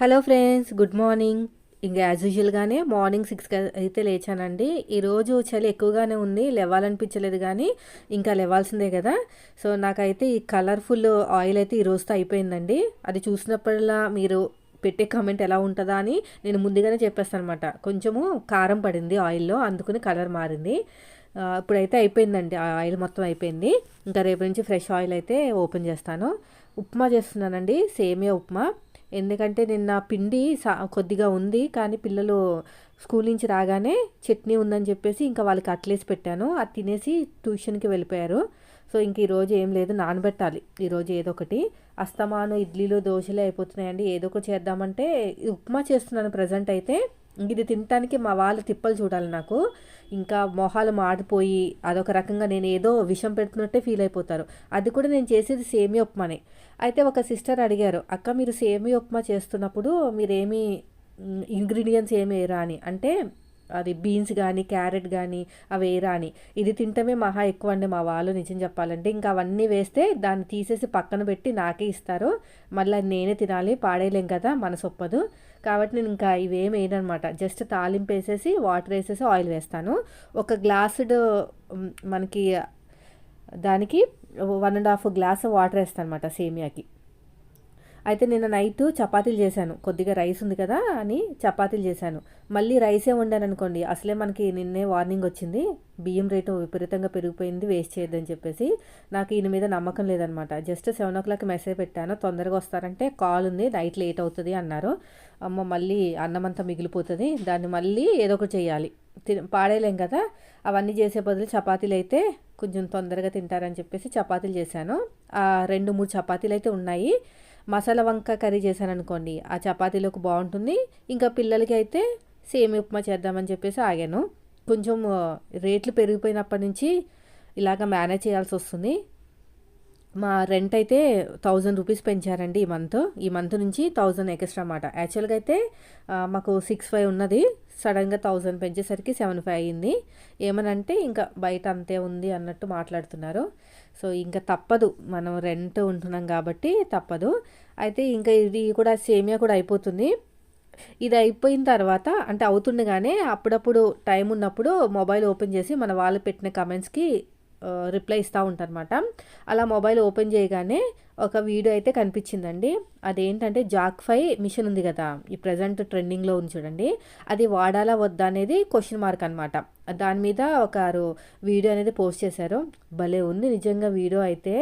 Hello friends good morning. ఇంకా as యూజువల్గానే morning సిక్స్కి అయితే లేచానండి. ఈరోజు చలి ఎక్కువగానే ఉంది లేవాలనిపించలేదు కానీ ఇంకా లేవాల్సిందే కదా. సో నాకైతే ఈ కలర్ఫుల్ ఆయిల్ అయితే ఈరోజుతో అయిపోయిందండి. అది చూసినప్పుడల్లా మీరు పెట్టే కమెంట్ ఎలా ఉంటుందా అని నేను ముందుగానే చెప్పేస్తాను అనమాట కొంచెము కారం పడింది ఆయిల్లో అందుకుని కలర్ మారింది. ఇప్పుడైతే అయిపోయిందండి ఆ ఆయిల్ మొత్తం అయిపోయింది. ఇంకా రేపు నుంచి ఫ్రెష్ ఆయిల్ అయితే ఓపెన్ చేస్తాను. ఉప్మా చేస్తున్నానండి సేమియా ఉప్మా. ఎందుకంటే నిన్న పిండి సా కొద్దిగా ఉంది కానీ పిల్లలు స్కూల్ నుంచి రాగానే చట్నీ ఉందని చెప్పేసి ఇంకా వాళ్ళకి అట్లేసి పెట్టాను. అది తినేసి ట్యూషన్కి వెళ్ళిపోయారు. సో ఇంక ఈరోజు ఏం లేదు నానబెట్టాలి. ఈరోజు ఏదో ఒకటి. అస్తమాను ఇడ్లీలు దోశలు అయిపోతున్నాయండి. ఏదో ఒకటి చేద్దామంటే ఉప్మా చేస్తున్నాను ప్రజెంట్ అయితే. ఇది తినటానికి మా వాళ్ళు తిప్పలు చూడాలి నాకు. ఇంకా మొహాలు మాడిపోయి అదొక రకంగా నేను ఏదో విషం పెడుతున్నట్టే ఫీల్ అయిపోతారు. అది కూడా నేను చేసేది సేమియా ఉప్మానే. అయితే ఒక సిస్టర్ అడిగారు అక్క మీరు సేమీ ఉప్మా చేస్తున్నప్పుడు మీరేమి ఇంగ్రీడియంట్స్ ఏమి వేయరా అని? అంటే అది బీన్స్ కానీ క్యారెట్ కానీ అవి వేయరా అని. ఇది తింటమే మహా ఎక్కువ అండి మా వాళ్ళు నిజం చెప్పాలంటే. ఇంకా అవన్నీ వేస్తే దాన్ని తీసేసి పక్కన పెట్టి నాకే ఇస్తారు. మళ్ళీ అది నేనే తినాలి పాడేయలేం కదా మనసు ఒప్పదు కాబట్టి నేను ఇంకా ఇవేం వేయనమాట జస్ట్ తాలింపు వేసేసి వాటర్ వేసేసి ఆయిల్ వేస్తాను. ఒక గ్లాసుడ్ మనకి దానికి one and half glass water వేస్తాను అనమాట సేమియాకి. అయితే నిన్న నైట్ చపాతీలు చేశాను. కొద్దిగా రైస్ ఉంది కదా అని చపాతీలు చేశాను. మళ్ళీ రైసే వండాను అనుకోండి అసలే మనకి నిన్నే వార్నింగ్ వచ్చింది బియ్యం రేటు విపరీతంగా పెరిగిపోయింది వేస్ట్ చేయొద్దని చెప్పేసి నాకు ఈయన మీద నమ్మకం లేదనమాట. Just seven o'clock message పెట్టాను తొందరగా వస్తారంటే కాల్ ఉంది నైట్ లేట్ అవుతుంది అన్నారు. అమ్మ మళ్ళీ అన్నం అంతా మిగిలిపోతుంది దాన్ని మళ్ళీ ఏదో ఒకటి చేయాలి. తిన పాడేయలేం కదా అవన్నీ చేసే బదులు చపాతీలు అయితే కొంచెం తొందరగా తింటారని చెప్పేసి చపాతీలు చేశాను. రెండు మూడు చపాతీలు అయితే ఉన్నాయి. మసాలా వంక కర్రీ చేశాను అనుకోండి ఆ చపాతీలోకి బాగుంటుంది. ఇంకా పిల్లలకి అయితే సేమి ఉప్మా చేద్దామని చెప్పేసి ఆగాను. కొంచెం రేట్లు పెరిగిపోయినప్పటి నుంచి ఇలాగ మేనేజ్ చేయాల్సి వస్తుంది. మా రెంట్ అయితే థౌజండ్ రూపీస్ పెంచారండి ఈ మంత్ ఈ మంత్ నుంచి థౌజండ్ ఎక్స్ట్రా అన్నమాట. యాక్చువల్గా అయితే మాకు సిక్స్ ఫైవ్ ఉన్నది. సడన్గా థౌజండ్ పెంచేసరికి సెవెన్ ఫైవ్ అయ్యింది ఏమనంటే ఇంకా బయట అంతే ఉంది అన్నట్టు మాట్లాడుతున్నారు. సో ఇంకా తప్పదు. మనం రెంట్ ఉంటున్నాం కాబట్టి తప్పదు. అయితే ఇంకా ఇది కూడా సేమియా కూడా అయిపోతుంది. ఇది అయిపోయిన తర్వాత అంటే అవుతుండగానే అప్పుడప్పుడు టైం ఉన్నప్పుడు మొబైల్ ఓపెన్ చేసి మన వాళ్ళు పెట్టిన కమెంట్స్కి రిప్లై ఇస్తూ ఉంటారనమాట అలా మొబైల్ ఓపెన్ చేయగానే ఒక వీడియో అయితే కనిపించిందండి. అదేంటంటే జాక్ ఫై మిషన్ ఉంది కదా ఈ ప్రజెంట్ ట్రెండింగ్లో ఉంది చూడండి. అది వాడాలా వద్దా అనేది క్వశ్చన్ మార్క్ అనమాట దాని మీద ఒకరు వీడియో అనేది పోస్ట్ చేశారు. భలే ఉంది నిజంగా వీడియో అయితే.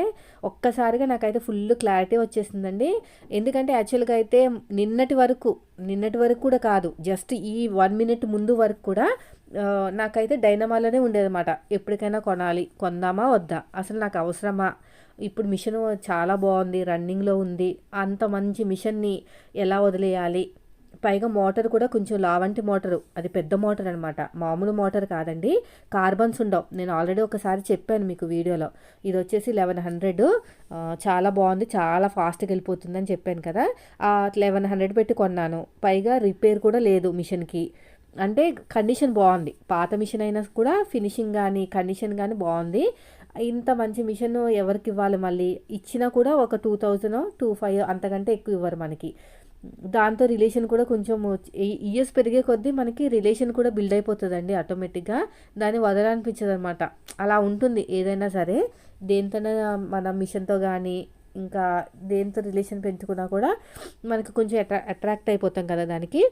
ఒక్కసారిగా నాకైతే ఫుల్ క్లారిటీ వచ్చేసిందండి. ఎందుకంటే యాక్చువల్గా అయితే నిన్నటి వరకు నిన్నటి వరకు కూడా కాదు జస్ట్ ఈ వన్ మినిట్ ముందు వరకు కూడా నాకైతే డైనమాలోనే ఉండేదన్నమాట. ఎప్పటికైనా కొనాలి. కొందామా వద్దా? అసలు నాకు అవసరమా? ఇప్పుడు మిషన్ చాలా బాగుంది రన్నింగ్లో ఉంది. అంత మంచి మిషన్ని ఎలా వదిలేయాలి? పైగా మోటార్ కూడా కొంచెం లావంటి మోటారు. అది పెద్ద మోటార్ అనమాట మామూలు మోటార్ కాదండి. కార్బన్స్ ఉండవు. నేను ఆల్రెడీ ఒకసారి చెప్పాను మీకు వీడియోలో. ఇది వచ్చేసి లెవెన్ హండ్రెడ్. చాలా బాగుంది. చాలా ఫాస్ట్గా వెళ్ళిపోతుందని చెప్పాను కదా. లెవెన్ హండ్రెడ్ పెట్టి కొన్నాను. పైగా రిపేర్ కూడా లేదు మిషన్కి. అంటే కండిషన్ బాగుంది. పాత మిషన్ అయినా కూడా ఫినిషింగ్ కానీ కండిషన్ కానీ బాగుంది. ఇంత మంచి మిషన్ ఎవరికి ఇవ్వాలి మళ్ళీ? ఇచ్చినా కూడా ఒక టూ థౌజండ్ టూ ఫైవ్ అంతకంటే ఎక్కువ ఇవ్వరు మనకి. దాంతో రిలేషన్ కూడా కొంచెం ఇయర్స్ పెరిగే కొద్దీ మనకి రిలేషన్ కూడా బిల్డ్ అయిపోతుందండి ఆటోమేటిక్గా దాన్ని వదలనిపించదు అనమాట అలా ఉంటుంది ఏదైనా సరే. దేనితోనే మన మిషన్తో కానీ ఇంకా దేంతో రిలేషన్ పెంచుకున్నా కూడా మనకి కొంచెం అట్రా అట్రాక్ట్ అయిపోతాం కదా దానికి.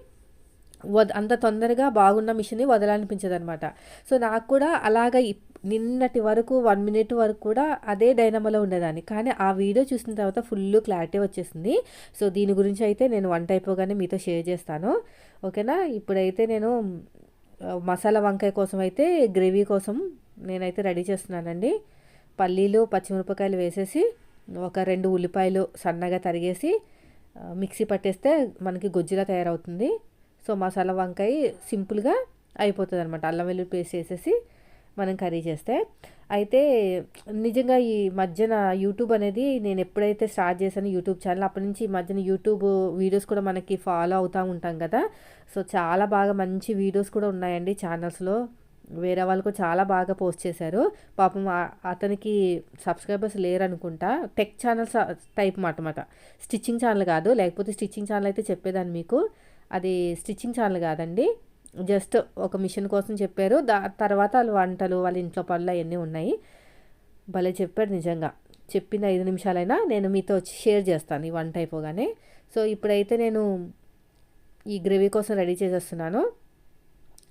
వద్ అంత తొందరగా బాగున్న మిషన్ని వదలనిపించదనమాట సో నాకు కూడా అలాగ ఇప్- నిన్నటి వరకు వన్ మినిట్ వరకు కూడా అదే డైనమోలో ఉండేదాన్ని. కానీ ఆ వీడియో చూసిన తర్వాత ఫుల్ క్లారిటీ వచ్చేసింది. సో దీని గురించి అయితే నేను వంట అయిపోగానే మీతో షేర్ చేస్తాను. ఓకేనా? ఇప్పుడైతే నేను మసాలా వంకాయ కోసం అయితే గ్రేవీ కోసం నేనైతే రెడీ చేస్తున్నానండి. పల్లీలు పచ్చిమిరపకాయలు వేసేసి ఒక రెండు ఉల్లిపాయలు సన్నగా తరిగేసి మిక్సీ పట్టేస్తే మనకి గొజ్జిలా తయారవుతుంది. సో మసాలా వంకాయ సింపుల్గా అయిపోతుంది అనమాట అల్లం వెల్లుల్లి పేస్ట్ వేసేసి మనం కర్రీ చేస్తే. అయితే నిజంగా ఈ మధ్యన యూట్యూబ్ అనేది నేను ఎప్పుడైతే స్టార్ట్ చేశాను యూట్యూబ్ ఛానల్ అప్పటి నుంచి ఈ మధ్యన యూట్యూబ్ వీడియోస్ కూడా మనకి ఫాలో అవుతూ ఉంటాం కదా. సో చాలా బాగా మంచి వీడియోస్ కూడా ఉన్నాయండి ఛానల్స్లో. వేరే వాళ్ళకు చాలా బాగా పోస్ట్ చేశారు. పాపం అతనికి సబ్స్క్రైబర్స్ లేరనుకుంటా. టెక్ ఛానల్స్ టైప్ మాట మాట. స్టిచ్చింగ్ ఛానల్ కాదు లేకపోతే స్టిచ్చింగ్ ఛానల్ అయితే చెప్పేదాన్ని మీకు. అది స్టిచ్చింగ్ ఛానల్ కాదండి. జస్ట్ ఒక మిషన్ కోసం చెప్పారు. దా తర్వాత వాళ్ళు వంటలు వాళ్ళ ఇంట్లో పనులు అవన్నీ ఉన్నాయి. భలే చెప్పాడు నిజంగా. చెప్పిన ఐదు నిమిషాలైనా నేను మీతో షేర్ చేస్తాను ఈ వంట అయిపోగానే. సో ఇప్పుడైతే నేను ఈ గ్రేవీ కోసం రెడీ చేసేస్తున్నాను.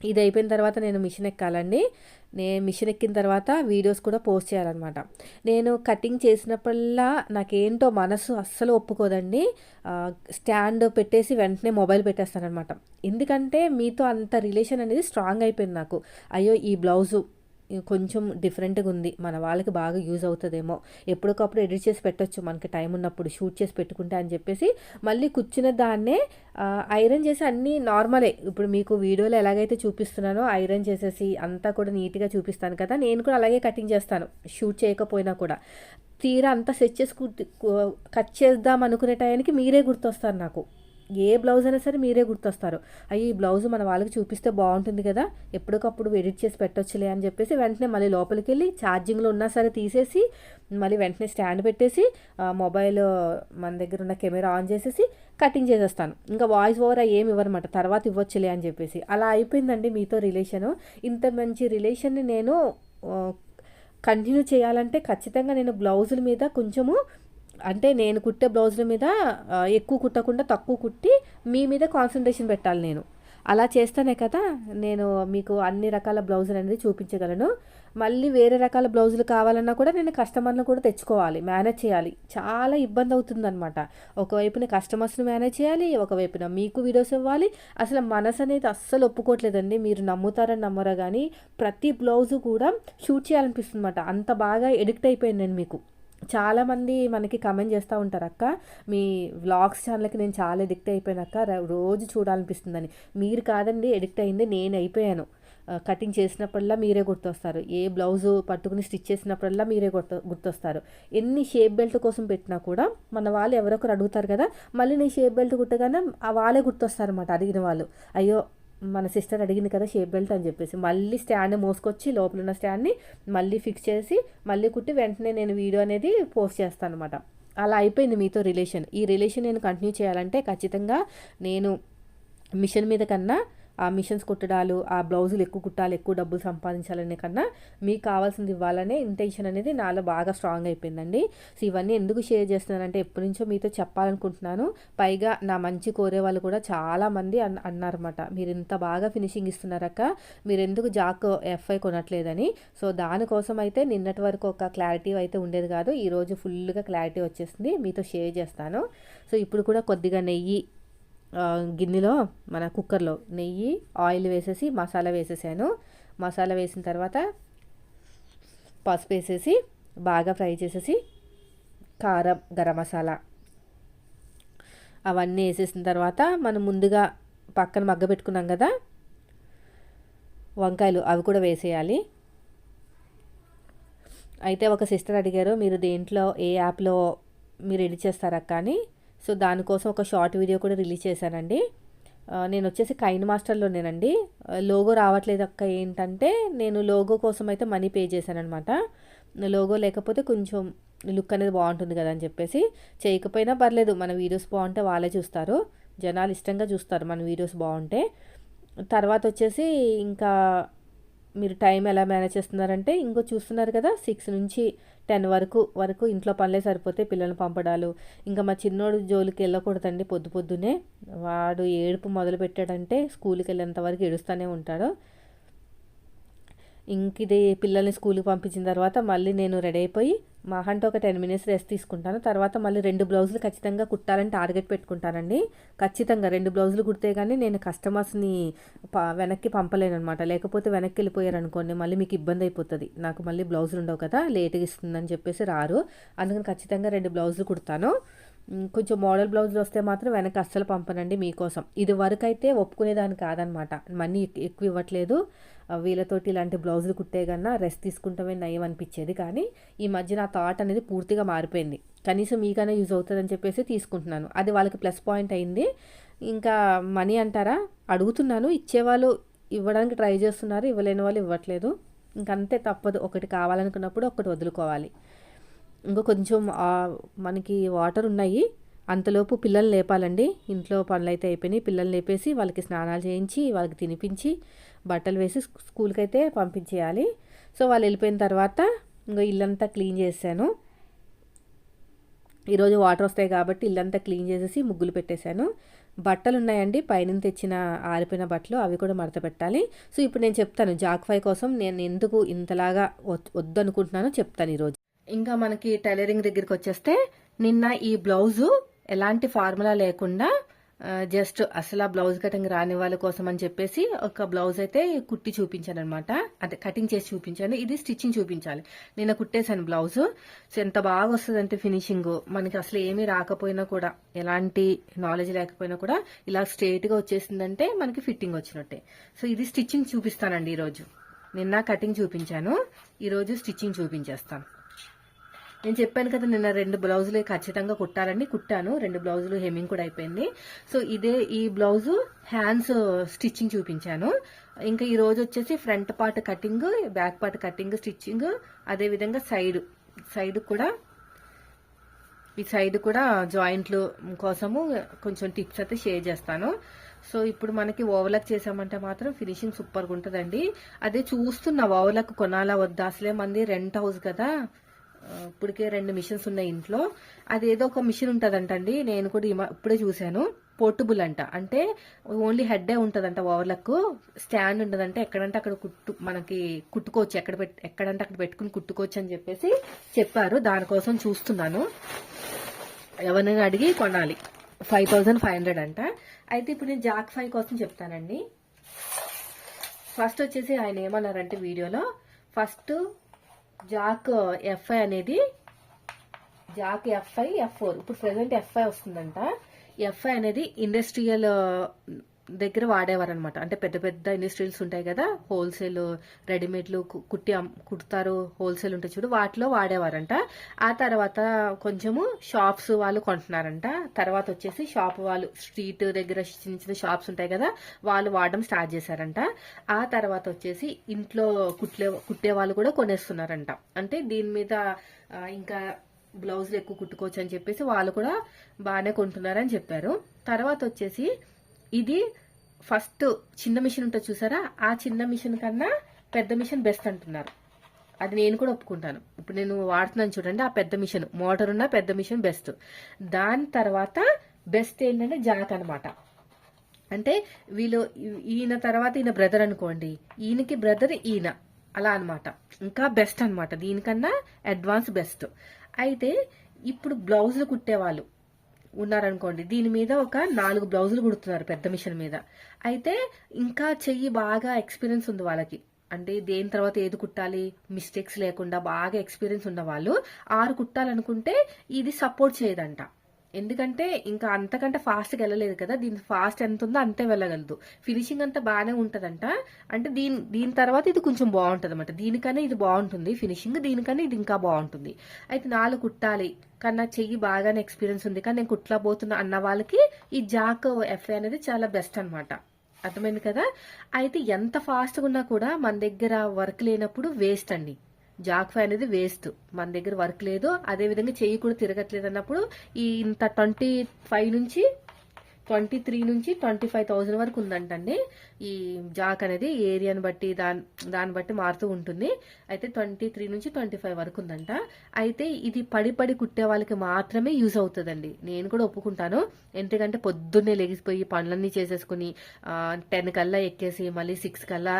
ఇది అయిపోయిన తర్వాత నేను మిషన్ ఎక్కాలండి. నేను మిషన్ ఎక్కిన తర్వాత వీడియోస్ కూడా పోస్ట్ చేయాలన్నమాట. నేను కటింగ్ చేసినప్పుడల్లా నాకేంటో మనసు అస్సలు ఒప్పుకోదండి. స్టాండ్ పెట్టేసి వెంటనే మొబైల్ పెట్టేస్తానమాట ఎందుకంటే మీతో అంత రిలేషన్ అనేది స్ట్రాంగ్ అయిపోయింది నాకు. అయ్యో ఈ బ్లౌజు కొంచెం డిఫరెంట్గా ఉంది మన వాళ్ళకి బాగా యూజ్ అవుతుందేమో. ఎప్పటికప్పుడు ఎడిట్ చేసి పెట్టొచ్చు. మనకి టైం ఉన్నప్పుడు షూట్ చేసి పెట్టుకుంటే అని చెప్పేసి మళ్ళీ కూర్చున్న దాన్నే ఐరన్ చేసి అన్నీ నార్మలే. ఇప్పుడు మీకు వీడియోలో ఎలాగైతే చూపిస్తున్నానో ఐరన్ చేసేసి అంతా కూడా నీట్గా చూపిస్తాను కదా. నేను కూడా అలాగే కటింగ్ చేస్తాను. షూట్ చేయకపోయినా కూడా. తీరా అంతా సెట్ చేసి కుట్టి- కట్ చేద్దాం అనుకునే టయానికి మీరే గుర్తొస్తారు నాకు. ఏ బ్లౌజ్ అయినా సరే మీరే గుర్తొస్తారు. అయ్యి ఈ బ్లౌజ్ మన వాళ్ళకి చూపిస్తే బాగుంటుంది కదా ఎప్పటికప్పుడు ఎడిట్ చేసి పెట్టొచ్చులే అని చెప్పేసి వెంటనే మళ్ళీ లోపలికి వెళ్ళి ఛార్జింగ్లో ఉన్నా సరే తీసేసి మళ్ళీ వెంటనే స్టాండ్ పెట్టేసి మొబైల్ మన దగ్గర ఉన్న కెమెరా ఆన్ చేసేసి కటింగ్ చేసేస్తాను. ఇంకా వాయిస్ ఓవర్ ఏమి ఇవ్వనమాట తర్వాత ఇవ్వచ్చులే అని చెప్పేసి. అలా అయిపోయిందండి మీతో రిలేషను. ఇంత మంచి రిలేషన్ని నేను కంటిన్యూ చేయాలంటే ఖచ్చితంగా నేను బ్లౌజుల మీద కొంచెము అంటే నేను కుట్టే బ్లౌజుల మీద ఎక్కువ కుట్టకుండా తక్కువ కుట్టి మీ మీద కాన్సన్ట్రేషన్ పెట్టాలి నేను. అలా చేస్తేనే కదా నేను మీకు అన్ని రకాల బ్లౌజులు అనేది చూపించగలను. మళ్ళీ వేరే రకాల బ్లౌజులు కావాలన్నా కూడా నేను కస్టమర్ను కూడా తెచ్చుకోవాలి మేనేజ్ చేయాలి. చాలా ఇబ్బంది అవుతుందన్నమాట. ఒకవైపున కస్టమర్స్ని మేనేజ్ చేయాలి ఒకవైపున మీకు వీడియోస్ ఇవ్వాలి. అసలు మనసు అనేది అస్సలు ఒప్పుకోవట్లేదండి. మీరు నమ్ముతారని నమ్మరా కానీ ప్రతి బ్లౌజు కూడా షూట్ చేయాలనిపిస్తుంది అనమాట అంత బాగా ఎడిక్ట్ అయిపోయింది నేను మీకు. చాలామంది మనకి కమెంట్ చేస్తూ ఉంటారు అక్క మీ వ్లాగ్స్ ఛానల్కి నేను చాలా ఎడిక్ట్ అయిపోయాను అక్క రోజు చూడాలనిపిస్తుందని. మీరు కాదండి ఎడిక్ట్ అయింది నేను అయిపోయాను. కటింగ్ చేసినప్పుడల్లా మీరే గుర్తొస్తారు. ఏ బ్లౌజు పట్టుకుని స్టిచ్ చేసినప్పుడల్లా మీరే గుర్తు గుర్తొస్తారు. ఎన్ని షేప్ బెల్ట్ కోసం పెట్టినా కూడా మన వాళ్ళు ఎవరొకరు అడుగుతారు కదా మళ్ళీ నీ షేప్ బెల్ట్ కుట్టగానే ఆ వాళ్ళే గుర్తొస్తారు అనమాట అడిగిన వాళ్ళు. అయ్యో మన సిస్టర్ అడిగింది కదా షేప్ బెల్ట్ అని చెప్పేసి. మళ్ళీ స్టాండ్ మోసుకొచ్చి లోపల ఉన్న స్టాండ్ని మళ్ళీ ఫిక్స్ చేసి మళ్ళీ కుట్టి వెంటనే నేను వీడియో అనేది పోస్ట్ చేస్తాను అనమాట అలా అయిపోయింది మీతో రిలేషన్ ఈ రిలేషన్ నేను కంటిన్యూ చేయాలంటే ఖచ్చితంగా నేను మిషన్ మీద కన్నా ఆ మిషన్స్ కుట్టడాలు ఆ బ్లౌజులు ఎక్కువ కుట్టాలి ఎక్కువ డబ్బులు సంపాదించాలనే కన్నా మీకు కావాల్సింది ఇవ్వాలనే ఇంటెన్షన్ అనేది నాలో బాగా స్ట్రాంగ్ అయిపోయిందండి. సో ఇవన్నీ ఎందుకు షేర్ చేస్తున్నానంటే ఎప్పటి నుంచో మీతో చెప్పాలనుకుంటున్నాను. పైగా నా మంచి కోరే వాళ్ళు కూడా చాలామంది అన్ అన్నారన్నమాట. మీరు ఇంత బాగా ఫినిషింగ్ ఇస్తున్నారక్క మీరు ఎందుకు జాక్ ఎఫ్ఐ కొనట్లేదని? సో దానికోసం అయితే నిన్నటి వరకు ఒక క్లారిటీ అయితే ఉండేది కాదు. ఈరోజు ఫుల్గా క్లారిటీ వచ్చేసింది. మీతో షేర్ చేస్తాను. సో ఇప్పుడు కూడా కొద్దిగా నెయ్యి గిన్నెలో మన కుక్కర్లో నెయ్యి ఆయిల్ వేసేసి మసాలా వేసేసాను. మసాలా వేసిన తర్వాత పసుపు వేసేసి బాగా ఫ్రై చేసేసి కారం గరం మసాలా అవన్నీ వేసేసిన తర్వాత మనం ముందుగా పక్కన మగ్గ పెట్టుకున్నాం కదా వంకాయలు అవి కూడా వేసేయాలి. అయితే ఒక సిస్టర్ అడిగారు మీరు దేంట్లో ఏ యాప్లో మీరు ఎడిట్ చేస్తారా కానీ సో దానికోసం ఒక షార్ట్ వీడియో కూడా రిలీజ్ చేశానండి. నేను వచ్చేసి కైన్ మాస్టర్లోనేనండి లోగో రావట్లేదు అక్క ఏంటంటే నేను లోగో కోసం అయితే మనీ పే చేశాను అనమాట లోగో లేకపోతే కొంచెం లుక్ అనేది బాగుంటుంది కదా అని చెప్పేసి. చేయకపోయినా పర్లేదు మన వీడియోస్ బాగుంటే వాళ్ళే చూస్తారు. జనాలు ఇష్టంగా చూస్తారు మన వీడియోస్ బాగుంటే. తర్వాత వచ్చేసి ఇంకా మీరు టైం ఎలా మేనేజ్ చేస్తున్నారంటే ఇంకో చూస్తున్నారు కదా సిక్స్ నుంచి టెన్ వరకు వరకు ఇంట్లో పనులే సరిపోతే పిల్లల్ని పంపడాలు. ఇంకా మా చిన్నోడు జోలికి వెళ్ళకూడదండి పొద్దు పొద్దునే. వాడు ఏడుపు మొదలు పెట్టాడంటే స్కూల్కి వెళ్ళేంత వరకు ఏడుస్తూనే ఉంటాడు. ఇంక ఇది పిల్లల్ని స్కూల్కి పంపించిన తర్వాత మళ్ళీ నేను రెడీ అయిపోయి మా అంటే ఒక టెన్ మినిట్స్ రెస్ట్ తీసుకుంటాను. తర్వాత మళ్ళీ రెండు బ్లౌజులు ఖచ్చితంగా కుట్టాలని టార్గెట్ పెట్టుకుంటానండి. ఖచ్చితంగా రెండు బ్లౌజులు కుడితే కానీ నేను కస్టమర్స్ని ప వెనక్కి పంపలేను అనమాట లేకపోతే వెనక్కి వెళ్ళిపోయారు అనుకోండి మళ్ళీ మీకు ఇబ్బంది అయిపోతుంది. నాకు మళ్ళీ బ్లౌజులు ఉండవు కదా లేట్గా ఇస్తుందని చెప్పేసి రారు. అందుకని ఖచ్చితంగా రెండు బ్లౌజులు కుడతాను. కొంచెం మోడల్ బ్లౌజులు వస్తే మాత్రం వెనక అస్సలు పంపనండి మీకోసం. ఇది వరకు అయితే ఒప్పుకునేదాన్ని కాదనమాట. మనీ ఎక్కువ ఇవ్వట్లేదు. వీళ్ళతోటి ఇలాంటి బ్లౌజులు కుట్టే కన్నా రెస్ట్ తీసుకుంటామే నయం అనిపించేది. కానీ ఈ మధ్య నా థాట్ అనేది పూర్తిగా మారిపోయింది. కనీసం మీకైనా యూజ్ అవుతుందని చెప్పేసి తీసుకుంటున్నాను. అది వాళ్ళకి ప్లస్ పాయింట్ అయింది. ఇంకా మనీ అంటారా? అడుగుతున్నాను. ఇచ్చేవాళ్ళు ఇవ్వడానికి ట్రై చేస్తున్నారు. ఇవ్వలేని వాళ్ళు ఇవ్వట్లేదు. ఇంకంతే తప్పదు. ఒకటి కావాలనుకున్నప్పుడు ఒకటి వదులుకోవాలి. ఇంకా కొంచెం మనకి వాటర్ ఉన్నాయి. అంతలోపు పిల్లల్ని లేపాలండి. ఇంట్లో పనులు అయితే అయిపోయినాయి. పిల్లల్ని లేపేసి వాళ్ళకి స్నానాలు చేయించి వాళ్ళకి తినిపించి బట్టలు వేసి స్కూల్కి అయితే పంపించేయాలి. సో వాళ్ళు వెళ్ళిపోయిన తర్వాత ఇంకా ఇల్లంతా క్లీన్ చేశాను ఈరోజు వాటర్ వస్తాయి కాబట్టి ఇల్లంతా క్లీన్ చేసేసి ముగ్గులు పెట్టేశాను. బట్టలు ఉన్నాయండి. పైన తెచ్చిన ఆరిపోయిన బట్టలు అవి కూడా మడత పెట్టాలి. సో ఇప్పుడు నేను చెప్తాను. జాక్ఫై కోసం నేను ఎందుకు ఇంతలాగా వద్దనుకుంటున్నానో చెప్తాను ఈరోజు ఇంకా మనకి టైలరింగ్ దగ్గరికి వచ్చేస్తే నిన్న ఈ బ్లౌజు ఎలాంటి ఫార్ములా లేకుండా జస్ట్ అసలు ఆ బ్లౌజ్ కటింగ్ రాని వాళ్ళ కోసం అని చెప్పేసి ఒక బ్లౌజ్ అయితే కుట్టి చూపించాను అనమాట అంటే కటింగ్ చేసి చూపించాను. ఇది స్టిచ్చింగ్ చూపించాలి. నిన్న కుట్టేశాను బ్లౌజ్. సో ఎంత బాగా వస్తుందంటే ఫినిషింగ్. మనకి అసలు ఏమీ రాకపోయినా కూడా ఎలాంటి నాలెడ్జ్ లేకపోయినా కూడా ఇలా స్ట్రైట్గా వచ్చేసిందంటే మనకి ఫిట్టింగ్ వచ్చినట్టే. సో ఇది స్టిచ్చింగ్ చూపిస్తానండి ఈరోజు. నిన్న కటింగ్ చూపించాను. ఈరోజు స్టిచ్చింగ్ చూపించేస్తాను. నేను చెప్పాను కదా నిన్న రెండు బ్లౌజులు ఖచ్చితంగా కుట్టాలని కుట్టాను. రెండు బ్లౌజులు హెమ్మింగ్ కూడా అయిపోయింది. సో ఇదే ఈ బ్లౌజు హ్యాండ్స్ స్టిచ్చింగ్ చూపించాను. ఇంకా ఈ రోజు వచ్చేసి front part cutting back part cutting stitching అదే విధంగా సైడ్ సైడ్ కూడా ఈ సైడ్ కూడా జాయింట్లు కోసము కొంచెం టిప్స్ అయితే షేర్ చేస్తాను. సో ఇప్పుడు మనకి ఓవర్లక్ చేసామంటే మాత్రం ఫినిషింగ్ సూపర్గా ఉంటుందండి. అదే చూస్తున్న ఓవర్లక్ కొనాలా వద్దా? అసలే మంది రెంట్ హౌస్ కదా. ఇప్పటికే రెండు మిషన్స్ ఉన్నాయి ఇంట్లో. అది ఏదో ఒక మిషన్ ఉంటుందంటండి. నేను కూడా ఇప్పుడే చూశాను. పోర్టబుల్ అంట. అంటే ఓన్లీ హెడ్డే ఉంటుందంట ఓవర్లకు స్టాండ్ ఉండదంటే. ఎక్కడంటే అక్కడ కుట్టు మనకి కుట్టుకోవచ్చు. ఎక్కడ పెట్ ఎక్కడంటే అక్కడ పెట్టుకుని కుట్టుకోవచ్చు అని చెప్పేసి చెప్పారు. దానికోసం చూస్తున్నాను. ఎవరినైనా అడిగి కొనాలి. ఫైవ్ థౌజండ్ ఫైవ్ హండ్రెడ్ అంట. అయితే ఇప్పుడు నేను జాక్ ఫైవ్ కోసం చెప్తానండి. ఫస్ట్ వచ్చేసి ఆయన ఏమన్నారంటే వీడియోలో ఫస్ట్ జాక్ ఎఫ్ఐ అనేది జాక్ ఎఫ్ఐ ఎఫ్ ఫోర్ ఇప్పుడు ప్రెసెంట్ ఎఫ్ఐ వస్తుందంట. ఎఫ్ఐ అనేది ఇండస్ట్రియల్ దగ్గర వాడేవారనమాట అంటే పెద్ద పెద్ద ఇండస్ట్రీస్ ఉంటాయి కదా హోల్సేల్ రెడీమేడ్లు కు- కుట్టి కుడతారు హోల్సేల్ ఉంటాయి చూడు వాటిలో వాడేవారంట. ఆ తర్వాత కొంచెము షాప్స్ వాళ్ళు కొంటున్నారంట. తర్వాత వచ్చేసి షాప్ వాళ్ళు స్ట్రీట్ దగ్గర చిన్న చిన్న షాప్స్ ఉంటాయి కదా వాళ్ళు వాడడం స్టార్ట్ చేశారంట. ఆ తర్వాత వచ్చేసి ఇంట్లో కుట్లే కుట్టే వాళ్ళు కూడా కొనేస్తున్నారంట. అంటే దీని మీద ఇంకా బ్లౌజులు ఎక్కువ కుట్టుకోవచ్చు అని చెప్పేసి వాళ్ళు కూడా బాగానే కొంటున్నారని చెప్పారు. తర్వాత వచ్చేసి ఇది ఫస్ట్ చిన్న మిషన్ ఉంటుంది చూసారా? ఆ చిన్న మిషన్ కన్నా పెద్ద మిషన్ బెస్ట్ అంటున్నారు. అది నేను కూడా ఒప్పుకుంటాను. ఇప్పుడు నేను వాడుతున్నాను చూడండి ఆ పెద్ద మిషన్. మోటార్ ఉన్న పెద్ద మిషన్ బెస్ట్ దాని తర్వాత బెస్ట్ ఏంటంటే జాక్ అనమాట అంటే వీళ్ళు ఈయన తర్వాత ఈయన బ్రదర్ అనుకోండి. ఈయనకి బ్రదర్ ఈయన. అలా అనమాట ఇంకా బెస్ట్ అనమాట దీనికన్నా అడ్వాన్స్ బెస్ట్ అయితే ఇప్పుడు బ్లౌజులు కుట్టేవాళ్ళు. ఉన్నారనుకోండి దీని మీద ఒక నాలుగు బ్లౌజులు కుడుతున్నారు పెద్ద మిషన్ మీద. అయితే ఇంకా చెయ్యి బాగా ఎక్స్పీరియన్స్ ఉంది వాళ్ళకి. అంటే దేని తర్వాత ఏది కుట్టాలి మిస్టేక్స్ లేకుండా బాగా ఎక్స్పీరియన్స్ ఉన్న వాళ్ళు ఆరు కుట్టాలనుకుంటే ఇది సపోర్ట్ చేయదంట. ఎందుకంటే ఇంకా అంతకంటే ఫాస్ట్గా వెళ్ళలేదు కదా దీని ఫాస్ట్ ఎంత ఉందో అంతే వెళ్ళగలదు. ఫినిషింగ్ అంతా బాగానే ఉంటుందంట. అంటే దీని దీని తర్వాత ఇది కొంచెం బాగుంటుంది అనమాట దీనికన్నా ఇది బాగుంటుంది. ఫినిషింగ్ దీనికన్నా ఇది ఇంకా బాగుంటుంది. అయితే నాలుగు కుట్టాలి. కన్నా చెయ్యి బాగానే ఎక్స్పీరియన్స్ ఉంది. కానీ నేను కుట్లబోతున్నా అన్న వాళ్ళకి ఈ జాక్ ఎఫ్ఐ అనేది చాలా బెస్ట్ అన్నమాట. అర్థమైంది కదా? అయితే ఎంత ఫాస్ట్గా ఉన్నా కూడా మన దగ్గర వర్క్ లేనప్పుడు వేస్ట్ అండి. జాక్ఫై అనేది వేస్ట్. మన దగ్గర వర్క్ లేదు. అదే విధంగా చెయ్యి కూడా తిరగట్లేదు అన్నప్పుడు ఈ ఇంత ట్వంటీ ఫైవ్ నుంచి ట్వంటీ త్రీ నుంచి ట్వంటీ ఫైవ్ థౌసండ్ వరకు ఉందంటండి. ఈ జాక్ అనేది ఏరియాని బట్టి దాని దాన్ని బట్టి మారుతూ ఉంటుంది. అయితే ట్వంటీ త్రీ నుంచి ట్వంటీ ఫైవ్ వరకు ఉందంట. అయితే ఇది పడి పడి కుట్టే వాళ్ళకి మాత్రమే యూజ్ అవుతుందండి. నేను కూడా ఒప్పుకుంటాను. ఎందుకంటే పొద్దున్నే లెగిసిపోయి పనులన్నీ చేసేసుకుని టెన్ కల్లా ఎక్కేసి మళ్ళీ సిక్స్ కల్లా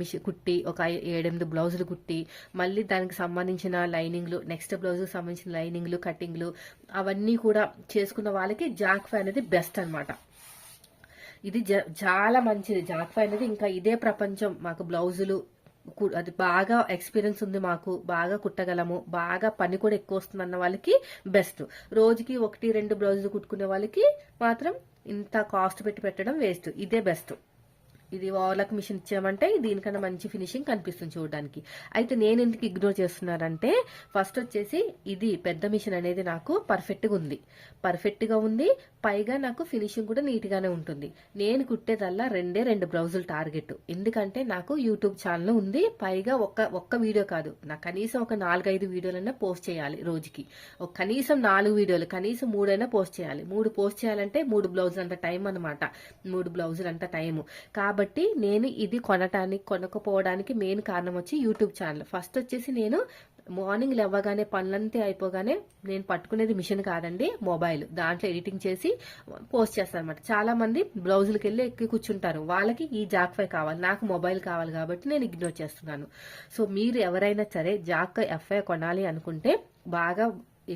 మిషన్ కుట్టి ఒక ఏడెనిమిది బ్లౌజులు కుట్టి మళ్ళీ దానికి సంబంధించిన లైనింగ్లు నెక్స్ట్ బ్లౌజ్కి సంబంధించిన లైనింగ్లు కటింగ్లు అవన్నీ కూడా చేసుకున్న వాళ్ళకి జాక్ ఫై అనేది బెస్ట్ అనమాట ఇది జ- చాలా మంచిది. జాక్ఫై అనేది ఇంకా ఇదే ప్రపంచం. మాకు బ్లౌజులు అది బాగా ఎక్స్పీరియన్స్ ఉంది మాకు. బాగా కుట్టగలము. బాగా పని కూడా ఎక్కువ వస్తుంది అన్న వాళ్ళకి బెస్ట్. రోజుకి ఒకటి రెండు బ్లౌజులు కుట్టుకునే వాళ్ళకి మాత్రం ఇంత కాస్ట్ పెట్టి పెట్టడం వేస్ట్. ఇదే బెస్ట్. ఇది వార్లక్ మిషన్ ఇచ్చామంటే దీనికన్నా మంచి ఫినిషింగ్ కనిపిస్తుంది చూడడానికి. అయితే నేను ఎందుకు ఇగ్నోర్ చేస్తున్నానంటే ఫస్ట్ వచ్చేసి ఇది పెద్ద మిషన్ అనేది నాకు పర్ఫెక్ట్గా ఉంది. పర్ఫెక్ట్గా ఉంది పైగా నాకు ఫినిషింగ్ కూడా నీట్గానే ఉంటుంది. నేను కుట్టేదల్లా రెండే రెండు బ్లౌజులు టార్గెట్ ఎందుకంటే నాకు యూట్యూబ్ ఛానల్ ఉంది పైగా ఒక్క ఒక్క వీడియో కాదు. నాకు కనీసం ఒక నాలుగైదు వీడియోలైనా పోస్ట్ చేయాలి రోజుకి. ఒక కనీసం నాలుగు వీడియోలు కనీసం మూడైనా పోస్ట్ చేయాలి. మూడు పోస్ట్ చేయాలంటే మూడు బ్లౌజులు అంత టైం అనమాట మూడు బ్లౌజులు అంత టైము. కాబట్టి కాబట్టి నేను ఇది కొనటానికి కొనకపోవడానికి మెయిన్ కారణం వచ్చి యూట్యూబ్ ఛానల్ ఫస్ట్ వచ్చేసి నేను మార్నింగ్ లేవగానే పనులంతా అయిపోగానే నేను పట్టుకునేది మిషన్ కాదండి మొబైల్ దాంట్లో ఎడిటింగ్ చేసి పోస్ట్ చేస్తాను అనమాట చాలా మంది బ్లౌజులకి వెళ్ళి ఎక్కి కూర్చుంటారు. వాళ్ళకి ఈ జాక్ ఫై కావాలి నాకు మొబైల్ కావాలి కాబట్టి నేను ఇగ్నోర్ చేస్తున్నాను. సో మీరు ఎవరైనా సరే జాక్ ఎఫ్ఐ కొనాలి అనుకుంటే బాగా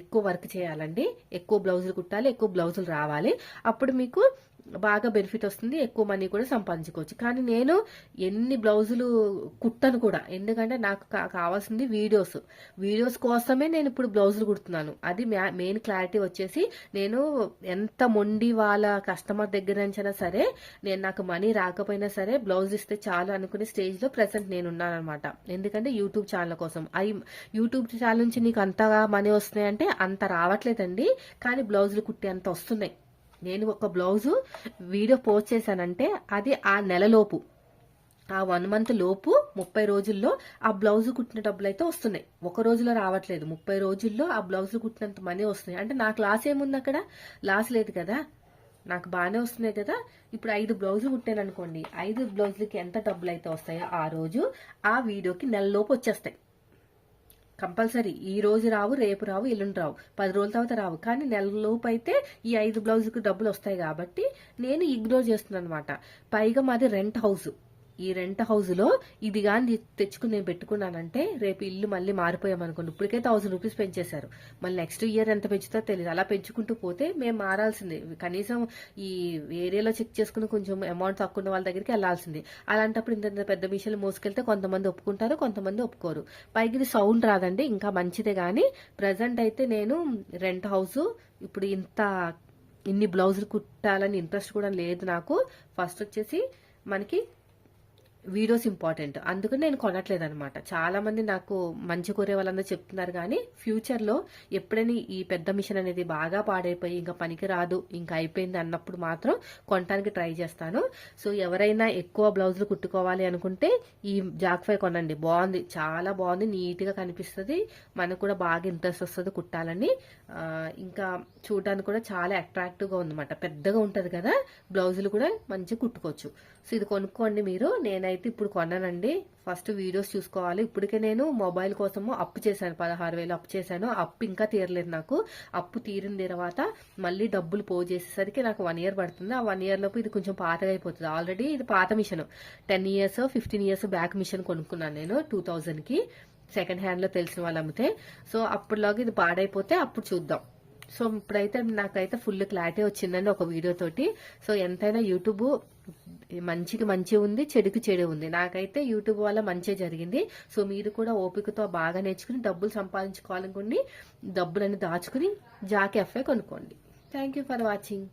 ఎక్కువ వర్క్ చేయాలండి. ఎక్కువ బ్లౌజులు కుట్టాలి ఎక్కువ బ్లౌజులు రావాలి. అప్పుడు మీకు బాగా బెనిఫిట్ వస్తుంది ఎక్కువ మనీ కూడా సంపాదించుకోవచ్చు. కానీ నేను ఎన్ని బ్లౌజులు కుట్టను కూడా ఎందుకంటే నాకు కావాల్సింది వీడియోస్. వీడియోస్ కోసమే నేను ఇప్పుడు బ్లౌజులు కుడుతున్నాను. అది మెయిన్ క్లారిటీ వచ్చేసి నేను ఎంత మొండి వాళ్ళ కస్టమర్ దగ్గర నుంచైనా సరే నేను నాకు మనీ రాకపోయినా సరే బ్లౌజ్ ఇస్తే చాలు అనుకునే స్టేజ్లో ప్రెసెంట్ నేను ఉన్నాను అనమాట ఎందుకంటే యూట్యూబ్ ఛానల్ కోసం. అవి యూట్యూబ్ ఛానల్ నుంచి నీకు అంతగా మనీ వస్తున్నాయంటే అంత రావట్లేదండి కానీ బ్లౌజులు కుట్టే అంత వస్తున్నాయి. నేను ఒక బ్లౌజు వీడియో పోస్ట్ చేశానంటే అది ఆ నెలలోపు ఆ వన్ మంత్ లోపు ముప్పై రోజుల్లో ఆ బ్లౌజ్ కుట్టిన డబ్బులు అయితే వస్తున్నాయి. ఒక రోజులో రావట్లేదు. ముప్పై రోజుల్లో ఆ బ్లౌజ్ కుట్టినంత మనీ వస్తున్నాయి. అంటే నాకు లాస్ ఏముంది అక్కడ? లాస్ లేదు కదా. నాకు బాగానే వస్తున్నాయి కదా. ఇప్పుడు ఐదు బ్లౌజులు కుట్టాను అనుకోండి. ఐదు బ్లౌజులకి ఎంత డబ్బులు అయితే వస్తాయో ఆ రోజు ఆ వీడియోకి నెలలోపు వచ్చేస్తాయి. కంపల్సరీ ఈ రోజు రావు రేపు రావు ఎల్లుండి రావు. పది రోజుల తర్వాత రావు. కానీ నెలలోపు అయితే ఈ ఐదు బ్లౌజుకి డబ్బులు వస్తాయి కాబట్టి నేను ఇగ్నోర్ చేస్తున్నాను అనమాట పైగా మాది రెంట్ హౌస్. ఈ రెంట్ హౌస్లో ఇది కానీ తెచ్చుకుని నేను పెట్టుకున్నానంటే రేపు ఇల్లు మళ్ళీ మారిపోయామనుకోండి. ఇప్పటికే థౌసండ్ రూపీస్ పెంచేశారు. మళ్ళీ నెక్స్ట్ ఇయర్ ఎంత పెంచుతో తెలియదు అలా పెంచుకుంటూ పోతే మేము మారాల్సిందే. కనీసం ఈ ఏరియాలో చెక్ చేసుకుని కొంచెం అమౌంట్ తక్కువ ఉన్న వాళ్ళ దగ్గరికి వెళ్ళాల్సిందే. అలాంటప్పుడు ఇంత ఇంత పెద్ద మిషన్లు మోసుకెళ్తే కొంతమంది ఒప్పుకుంటారు కొంతమంది ఒప్పుకోరు. పైకి ఇది సౌండ్ రాదండి. ఇంకా మంచిదే కానీ ప్రజెంట్ అయితే నేను రెంట్ హౌస్ ఇప్పుడు ఇంత ఇన్ని బ్లౌజులు కుట్టాలని ఇంట్రెస్ట్ కూడా లేదు నాకు. ఫస్ట్ వచ్చేసి మనకి వీడియోస్ ఇంపార్టెంట్. అందుకని నేను కొనట్లేదు అనమాట చాలా మంది నాకు మంచి కోరే వాళ్ళందరూ చెప్తున్నారు కానీ ఫ్యూచర్లో ఎప్పుడైనా ఈ పెద్ద మిషన్ అనేది బాగా పాడైపోయి ఇంకా పనికి రాదు ఇంకా అయిపోయింది అన్నప్పుడు మాత్రం కొనడానికి ట్రై చేస్తాను. సో ఎవరైనా ఎక్కువ బ్లౌజులు కుట్టుకోవాలి అనుకుంటే ఈ జాక్ఫై కొనండి. బాగుంది. చాలా బాగుంది. నీట్గా కనిపిస్తుంది. మనకు కూడా బాగా ఇంట్రెస్ట్ వస్తుంది కుట్టాలని. ఇంకా చూడడానికి కూడా చాలా అట్రాక్టివ్గా ఉందన్నమాట. పెద్దగా ఉంటుంది కదా బ్లౌజులు కూడా మంచిగా కుట్టుకోవచ్చు. సో ఇది కొనుక్కోండి మీరు. నేనైతే ఇప్పుడు కొన్నానండి. ఫస్ట్ వీడియోస్ చూసుకోవాలి. ఇప్పటికే నేను మొబైల్ కోసము అప్పు చేశాను. పదహారు వేలు అప్పు చేశాను. అప్పు ఇంకా తీరలేదు నాకు. అప్పు తీరిన తర్వాత మళ్ళీ డబ్బులు పో చేసేసరికి నాకు వన్ ఇయర్ పడుతుంది. ఆ వన్ ఇయర్ లోపు ఇది కొంచెం పాతగా అయిపోతుంది. ఆల్రెడీ ఇది పాత machine ten years fifteen years back machine కొనుక్కున్నాను నేను టూ థౌజండ్కి. సెకండ్ హ్యాండ్లో తెలిసిన వాళ్ళు అమ్మితే. సో అప్పటిలోకి ఇది పాడైపోతే అప్పుడు చూద్దాం. సో ఇప్పుడైతే నాకైతే ఫుల్ క్లారిటీ వచ్చిందండి ఒక వీడియో తోటి. సో ఎంతైనా యూట్యూబ్ మంచికి మంచి ఉంది చెడుకి చెడు ఉంది. నాకైతే యూట్యూబ్ వల్ల మంచి జరిగింది. సో మీరు కూడా ఓపికతో బాగా నేర్చుకుని డబ్బులు సంపాదించుకోవాలనుకోండి డబ్బులన్నీ దాచుకుని జాకెఫ్ఏ ఎఫ్ఐ కొనుక్కోండి. Thank you for watching